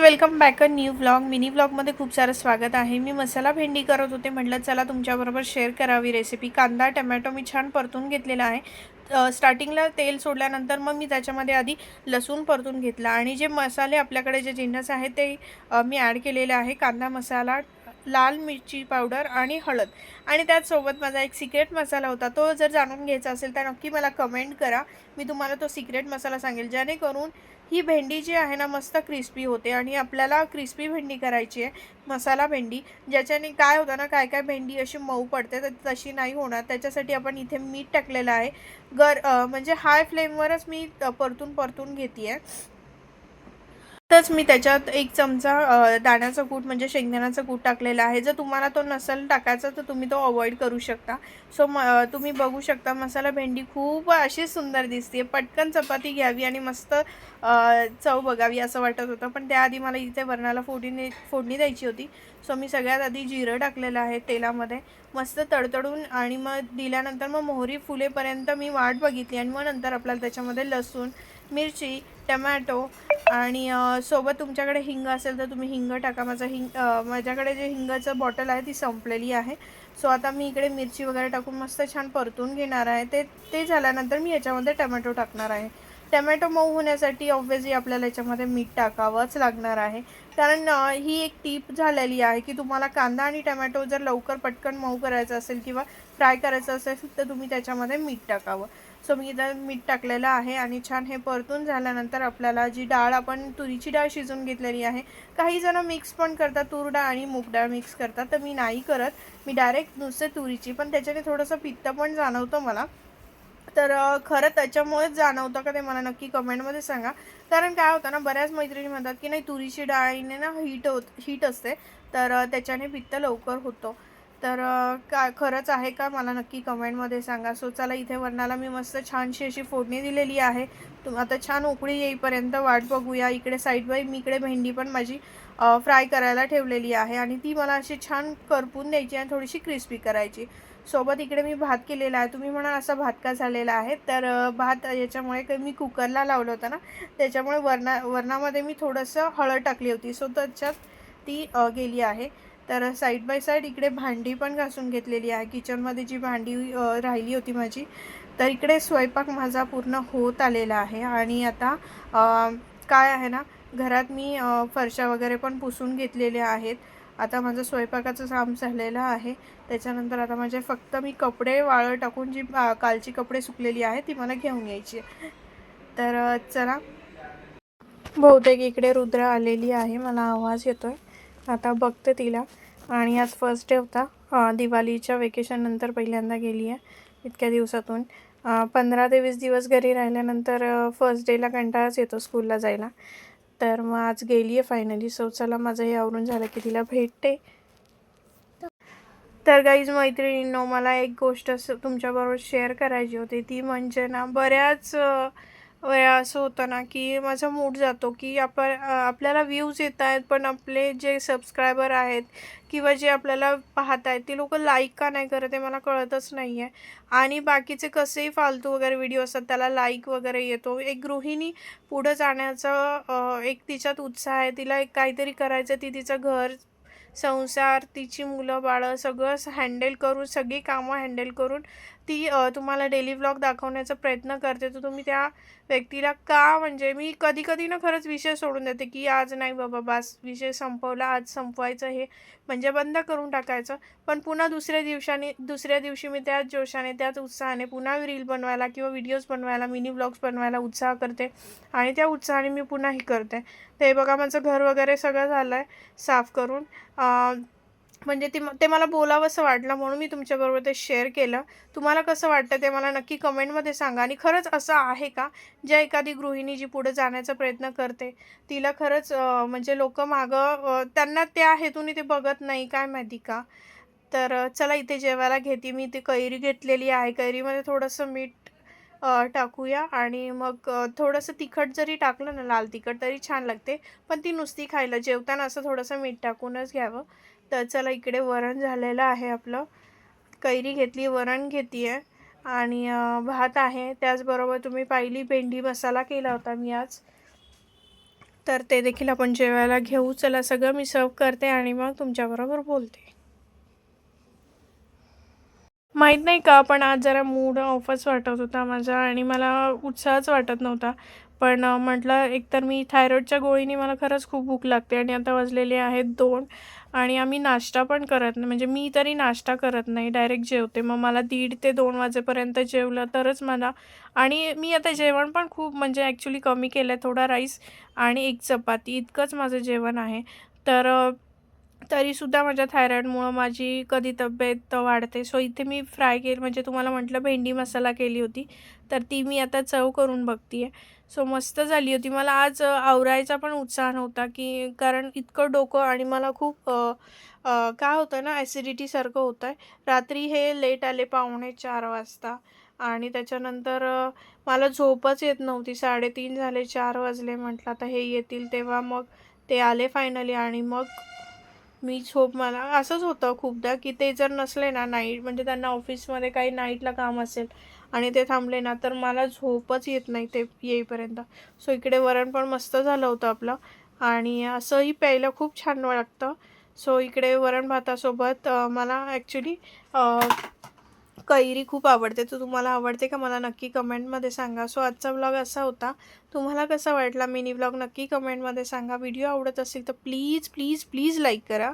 Welcome back a new vlog mini व्लॉगमध्ये खूप सारं स्वागत आहे. मी मसाला भेंडी करत होते. म्हटलं चला तुमच्याबरोबर शेअर करावी रेसिपी कांदा टमॅटो मी छान परतून घेतलेला आहे. स्टार्टिंगला तेल सोडल्यानंतर मग मी त्याच्यामध्ये आधी लसूण परतून घेतला. आणि जे मसाले आपल्याकडे जे जिन्नस आहेत ते मी ॲड केलेले आहे. कांदा मसाला लाल मिरची पावडर आणि हळद. आणि त्याचसोबत माझा एक सिक्रेट मसाला होता तो जर जाणून घ्यायचा असेल तर नक्की मला कमेंट करा. मी तुम्हाला तो सिक्रेट मसाला सांगेल. जेणेकरून ही भेंडी जी आहे ना मस्त क्रिस्पी होते आणि आपल्याला क्रिस्पी भेंडी करायची आहे मसाला भेंडी. ज्याच्याने काय होतं ना काय काय भेंडी अशी मऊ पडते तर तशी नाही होणार. त्याच्यासाठी आपण इथे मीठ टाकलेलं आहे. गर म्हणजे हाय फ्लेमवरच मी परतून परतून घेते आहे तरच मी त्याच्यात एक चमचा दाण्याचं दाण्याचा कूट म्हणजे शेंगदाण्याचा कूट टाकलेला आहे. जर तुम्हाला तो नसेल टाकायचा तर तुम्ही तो अवॉइड करू शकता. सो म तुम्ही बघू शकता मसाला भेंडी खूप अशी सुंदर दिसते पटकन चपाती घ्यावी आणि मस्त चव बघावी असं वाटत होतं. पण त्याआधी मला इथे वरणाला फोडणी फोडणी द्यायची होती. सो मी सगळ्यात आधी जिरं टाकलेलं आहे तेलामध्ये. मस्त तडतडून आणि मग दिल्यानंतर मग मोहरी फुलेपर्यंत मी वाट बघितली आणि मग नंतर आपल्याला त्याच्यामध्ये लसूण मिरची टमॅटो आणि सोबत तुमच्याकडे हिंग असेल तर तुम्ही हिंग टाका. माझा हिंग माझ्याकडे जे हिंगाचं बॉटल आहे ती संपलेली आहे. सो आता मी इकडे मिरची वगैरे टाकून मस्त छान परतून घेणार आहे. ते ते झाल्यानंतर मी याच्यामध्ये टमॅटो टाकणार आहे. टमॅटो मऊ होण्यासाठी ऑब्व्हियसली आपल्याला याच्यामध्ये मीठ टाकावंच लागणार आहे. कारण ही एक टीप झालेली आहे की तुम्हाला कांदा आणि टमॅटो जर लवकर पटकन मऊ करायचं असेल किंवा फ्राय करायचं असेल तर तुम्ही त्याच्यामध्ये मीठ टाकावं. सो मी इथं मीठ टाकलेलं आहे आणि छान हे परतून झाल्यानंतर आपल्याला जी डाळ आपण तुरीची डाळ शिजवून घेतलेली आहे काही जण मिक्स पण करतात तूर डाळ आणि मूग डाळ मिक्स करतात तर मी नाही करत. मी डायरेक्ट नुसते तुरीची पण त्याच्याने थोडंसं पित्त पण जाणवतं मला. तर खरं त्याच्यामुळेच जाणवतं का ते मला नक्की कमेंटमध्ये सांगा. कारण काय होतं ना बऱ्याच मैत्रिणी म्हणतात की नाही तुरीची डाळीने ना हीट होत हीट असते. तर त्याच्याने पित्त लवकर होतो. तर का खरंच आहे का? मला नक्की कमेंटमध्ये सांगा. सो चला इथे वरणाला मी मस्त छानशी अशी फोडणी दिलेली आहे. तुम आता छान उकळी येईपर्यंत वाट बघूया. इकडे साईड बाय मी इकडे भेंडी पण माझी फ्राय करायला ठेवलेली आहे. आणि ती मला अशी छान करपून द्यायची आणि थोडीशी क्रिस्पी करायची. सोबत इकडे मी भात केलेला आहे. तुम्ही म्हणाल असा भात का झालेला आहे? तर भात याच्यामुळे मी कुकरला लावलं होतं ना त्याच्यामुळे वरणा वरणामध्ये मी थोडंसं हळद टाकली होती. सो त्याच्यात ती गेली आहे. तर साईड बाय साईड इकडे भांडी पण घासून घेतलेली आहे. किचनमध्ये जी भांडी राहिली होती माझी तर इकडे स्वयंपाक माझा पूर्ण होत आलेला आहे. आणि आता काय आहे ना घरात मी फरशा वगैरे पण पुसून घेतलेल्या आहेत. आता माझं स्वयंपाकाचं काम झालेलं आहे. त्याच्यानंतर आता माझे फक्त मी कपडे वाळत टाकून जी कालची कपडे सुकलेली आहे ती मला घेऊन यायची आहे. तर चला. बहुतेक इकडे रुद्र आलेली आहे मला आवाज येतोय. आता बघते तिला. आणि आज फर्स्ट डे होता. दिवाळीच्या वेकेशननंतर पहिल्यांदा गेली आहे इतक्या दिवसातून. पंधरा ते वीस दिवस घरी राहिल्यानंतर फर्स्ट डेला कंटाळाच येतो स्कूलला जायला. तर मग आज गेली आहे फायनली सो चला माझं हे आवरून झालं की तिला भेटते. तर गाईज मैत्रिणींनो मला एक गोष्ट असं तुमच्याबरोबर शेअर करायची होती. ती म्हणजे ना बऱ्याच वेळा असं होतं ना की माझा मूड जातो की आपण आपल्याला व्ह्यूज येत आहेत पण आपले जे सबस्क्रायबर आहेत किंवा जे आपल्याला पाहत आहेत ते लोक लाईक का नाही करत आहे मला कळतच नाही आहे आणि बाकीचे कसेही फालतू वगैरे व्हिडिओ असतात त्याला लाईक वगैरे येतो. एक गृहिणी पुढं जाण्याचं एक तिच्यात उत्साह आहे तिला एक काहीतरी करायचं ती तिचं घर संसार तिची मुलं बाळं सगळं हँडल करून सगळी कामं हँडल करून ती तुम्हाला डेली व्लॉग दाखवण्याचा प्रयत्न करते तर तुम्ही त्या व्यक्तीला का म्हणजे मी कधी कधी ना खरंच विषय सोडून देते की आज नाही बाबा बास विषय संपवला आज संपवायचं हे म्हणजे बंद करून टाकायचं. पण पुन्हा दुसऱ्या दिवसाने दुसऱ्या दिवशी मी त्याच जोशाने त्याच उत्साहाने पुन्हा रील बनवायला किंवा व्हिडिओज बनवायला मिनी व्लॉग्स बनवायला उत्साह करते आणि त्या उत्साहाने मी पुन्हा हे करते. ते बघा माझं घर वगैरे सगळं झालं आहे साफ करून. म्हणजे ते ते मला बोलावंसं वाटलं म्हणून मी तुमच्याबरोबर ते शेअर केलं. तुम्हाला कसं वाटतं ते मला नक्की कमेंटमध्ये सांगा. आणि खरंच असं आहे का? ज्या एखादी गृहिणी जी पुढे जाण्याचा प्रयत्न करते तिला खरंच म्हणजे लोक मागं त्यांना त्या हेतूने ते बघत नाही काय माहिती का? तर चला इथे जेवायला घेते मी. ते कैरी घेतलेली आहे. कैरीमध्ये थोडंसं मीठ टाकूया. आणि मग थोडंसं तिखट जरी टाकलं ना लाल तिखट तरी छान लागते. पण ती नुसती खायला जेवताना असं थोडंसं मीठ टाकूनच घ्यावं. तर चला इकडे वरण झालेलं आहे आपलं. कैरी घेतली वरण घेतली आहे आणि भात आहे. त्याचबरोबर तुम्ही पाहिली भेंडी मसाला केला होता मी आज. तर ते देखील आपण जेवायला घेऊ. चला सगळं मी सर्व करते आणि मग तुमच्याबरोबर बोलते. माहीत नाही का पण आज जरा मूड ऑफच वाटत होता माझा आणि मला उत्साहच वाटत नव्हता. पण म्हटलं एकतर मी थायरॉईडच्या गोळीने मला खरंच खूप भूक लागते आणि आता वाजलेले आहेत दोन. आणि आम्ही नाश्ता पण करत नाही. म्हणजे मी तरी नाश्ता करत नाही. डायरेक्ट जेवते. मग मला दीड ते दोन वाजेपर्यंत जेवलं तरच मला आणि मी आता जेवण पण खूप म्हणजे ॲक्च्युली कमी केलं आहे थोडा राईस आणि एक चपाती. इतकंच माझं जेवण आहे. तर तरीसुद्धा माझ्या थायरॉईडमुळं माझी कधी तब्येत वाढते. सो इथे मी फ्राय केली म्हणजे तुम्हाला म्हटलं भेंडी मसाला केली होती. तर ती मी आता चव करून बघते आहे सो मस्त झाली होती. मला आज आवरायचा पण उत्साह नव्हता की कारण इतकं डोकं आणि मला खूप काय होतं ना ॲसिडिटीसारखं होतं आहे रात्री हे लेट आले पावणे चार वाजता आणि त्याच्यानंतर मला झोपच येत नव्हती. साडेतीन झाले चार वाजले म्हटलं आता हे येतील तेव्हा मग ते आले फायनली आणि मग मी झोप मला असंच होतं खूपदा की ते जर नसले ना नाईट म्हणजे त्यांना ऑफिसमध्ये काही नाईटला काम असेल आणि ते थांबले ना तर मला झोपच येत नाही ते येईपर्यंत. सो इकडे वरण पण मस्त झालं होतं आपलं. आणि असंही प्यायला खूप छान वाटतं. सो इकडे वरण भातासोबत मला ॲक्च्युली कैरी खूप आवडते. तर तुम्हाला आवडते का मला नक्की कमेंटमध्ये सांगा. सो आजचा व्लॉग असा होता. तुम्हाला कसा वाटला मिनी व्लॉग नक्की कमेंटमध्ये सांगा. व्हिडिओ आवडत असेल तर प्लीज प्लीज प्लीज लाईक करा.